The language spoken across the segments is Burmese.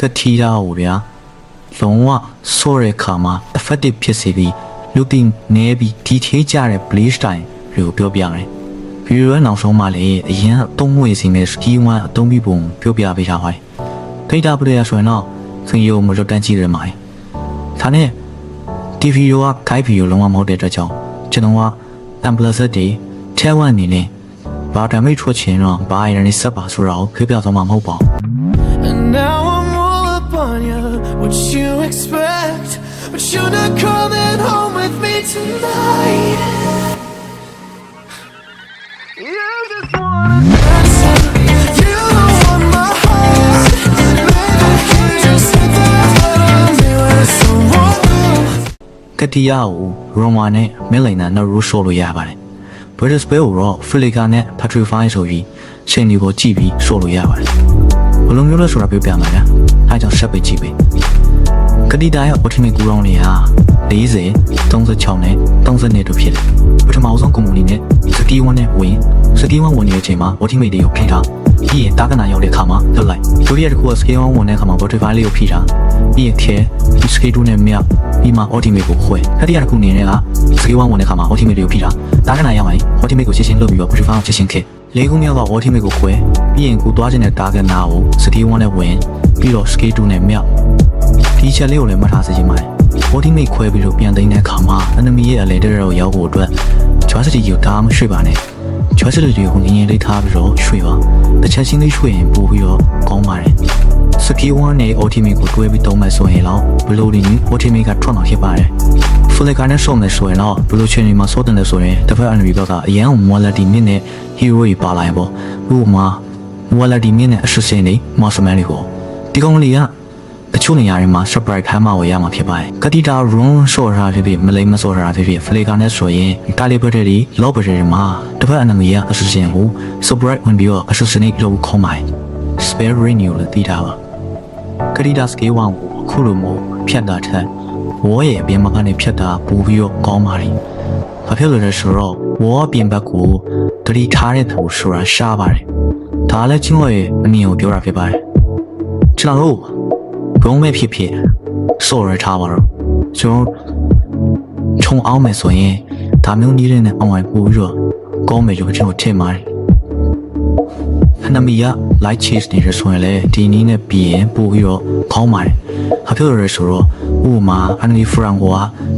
ကတိရာကိုဗျာလုံးဝဆိုးတဲ့ခါမှာ effective ဖြစ်စေပြီးလူတင်နေပြီးဒီထေးကြတဲ့ play style တွေကိုပြောပြတယ်ဗီဒီယိုရဲ့နောက်ဆုံးမှာလည်းအရင်အသုံးဝေစီနဲ့ skill 1အသုံးပြုပုံပြောပြပေးထားပါတယ်ဒိတ်တာပရိယာဆိုရင်တော့သင်ရုံမလွတ်တန်းကြည့်ရမှာဒါနဲ့ TV ရောက guide ဗီဒီယိုလုံးဝမဟုတ်တဲ့အတွက်ကြောင့်ကျွန်တော်က Amplifier တွေထဲဝမ်အနေနဲ့ဘာတမိတ်ထွက်ချင်တော့ဘာရနေစက်ပါဆိုတော့ခေပြသွားမှာမဟုတ်ပါဘူး And now What you expect? But you're not coming home with me tonight. You just wanna dance. You don't want my heart. Maybe you just hit that button. Me with someone new. ကတိယကိုရိုမာနဲ့မင်းလိန်နာနဲ့ရိုးရှို့လို့ရပါတယ် British Bell ကိုတော့ Flickr နဲ့ Patrify ဆိုပြီးရှင်ဒီကိုကြည့်ပြီးရှို့လို့ရပါတယ် ဘယ်လိုမျိုးလဲဆိုတာပြောပြမှာဗျာအဲဒါကြောင့်ဆက်ပေးကြည့်ပေးကတိတာရဲ့ Ultimate ကူရောင်းလေးဟာ40 36နဲ့32တို့ဖြစ်တယ်ပထမဆုံးကွန်မူနီနဲ့စကီ1နဲ့ဝင်စကီ1ဝင်နေတဲ့အချိန်မှာ Ultimate တွေကိုဖိထားပြီးရင်တာကနာရောက်တဲ့အခါမှာလွတ်လိုက်ဒုတိယတစ်ခုက scale 1ဝင်တဲ့အခါမှာ Butterfly လေးကိုဖိထားပြီးရင်ခဲဒီ scale 2နဲ့မြောက်ပြီးမှ ultimate ကိုခွဲတတိယတစ်ခုအနေနဲ့က scale 1ဝင်တဲ့အခါမှာ ultimate တွေကိုဖိထားတာကနာရောက်ရင် ultimate ကိုချက်ချင်းလုပ်ပြီးတော့ Butterfly ကိုချက်ချင်းခဲ လေးခုမြောက်က ultimate ကိုခွဲပြီးရင်ကိုသွားခြင်းတဲ့ target နာကို scale 1နဲ့ဝင်ပြီးတော့ scale 2နဲ့မြောက်ဒီချက်လေးကိုလည်းမှတ်ထားစေချင်ပါတယ် ultimate ခွဲပြီးတော့ပြန်သိမ်းတဲ့အခါမှာ enemy ရဲ့အလဲတဲ့တော့ရောက်ဖို့အတွက် Jurassic ကိုဒါမှမရွှေ့ပါနဲ့ Jurassic တွေကိုငင်းငင်းလေးထားပြီးတော့ရွှေ့ပါတစ်ချက်ချင်းလေးရွှေ့ရင်ပို့ပြီးတော့ကောင်းပါတယ် Skill 1နဲ့ Ultimate ကိုတွဲပြီးသုံးမယ်ဆိုရင်တော့ဘလိုဒီနီ Ultimate ကထွက်မှာဖြစ်ပါတယ် Flicker နဲ့ဆော့မယ်ဆိုရင်တော့ဘလိုချင်နေမှာဆော့တယ်ဆိုရင်တစ်ဖက် enemy ဘက်ကအရန် Morality မြင့်တဲ့ hero ကြီးပါလာရင်ပေါ့ဥပမာ Morality မြင့်တဲ့ assassin တွေ Marksman တွေပေါ့ဒီကောင်လေးကအချို့နေရာတွေမှာ surprise ခမ်းမဝယ်ရမှာဖြစ်ပါတယ်ကတိတာ run ဆော့ထားဖြစ်ဖြစ်မလိမ့်မဆော့ထားဖြစ်ဖြစ် Flicker နဲ့ဆိုရင် caliber တွေ low battery တွေမှာတစ်ဖက် enemy က assassin ကို surprise ဝင်ပြီးတော့ assassinate လုပ်ခေါ်ပါတယ် spare renew လို့သိတာပါကရီဒါစကေးဝမ်ကိုအခုလိုမျိုးဖြတ်တာထက် ဝေါ်ရဲ့အပြင်ဘက်ကနေဖြတ်တာပိုပြီးတော့ကောင်းပါလိမ့်။ဘာဖြစ်လို့လဲဆိုတော့ဝေါ်အပြင်ဘက်ကိုတတိထားတဲ့သူဆိုတာရှားပါတယ်။ဒါလည်းချင်းဝရဲ့အမြင်ကိုပြောတာဖြစ်ပါတယ်။ကျွန်တော်တို့ဘုံမဲ့ဖြစ်ဖြစ်စော်ရထားပါတော့ကျွန်တော်ခြုံအောင်မယ်ဆိုရင်ဒါမျိုးနည်းလေးနဲ့အောင်ဝိုင်ပို့ပြီးတော့ကောင်းမယ်လို့ကျွန်တော်ထင်ပါတယ်။အနမီက light chase နေရဆိုရင်လည်းဒီနီးနဲ့ပြီးရင်ပို့ပြီးတော့ခေါင်းပါတယ်။ဘာဖြစ်လို့လဲဆိုတော့ ဥပမာ enemy front က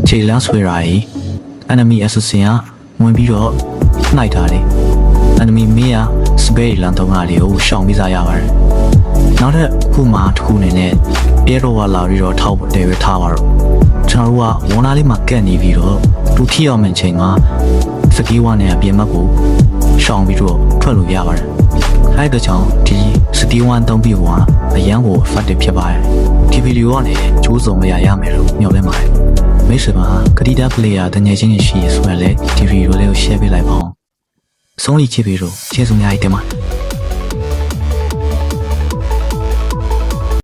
ခြေလမ်းဆွဲတာကြီး enemy assassin ကဝင်ပြီးတော့နှိုက်တာလေ။ enemy မင်းက spare လမ်းတုံးတာလေးကိုရှောင်ပြီးစားရပါတယ်။နောက်တစ်ခုမှတစ်ခုအနေနဲ့ arrow ကလာပြီးတော့ထောက်တယ်ပဲထားပါတော့။ကျွန်တော်တို့ကဝန်သားလေးမှာကက်နေပြီးတော့သူထိအောင်မှန်ချိန်ကစကီးဝါနဲ့အပြင်ဘက်ကိုရှောင်ပြီးတော့ထွက်လို့ရပါတယ်။အဲ့ဒါကြောင့်ဒီစတီဝမ်သုံးပြီးဟိုကအရန်ကို effective ဖြစ်ပါတယ် ဒီဗီဒီယိုကနေကျိုးစုံမရရမယ်လို့ညွှန်လဲပါတယ်မိတ်ဆွေပါကတိတာ player တငယ်ချင်းတွေရှိရဆိုရင်လည်းဒီဗီဒီယိုလေးကို share ပေးလိုက်ပါဦးဆုံးလိချစ်ပြီးတော့ကျေးဇူးများကြီးတင်ပါတယ်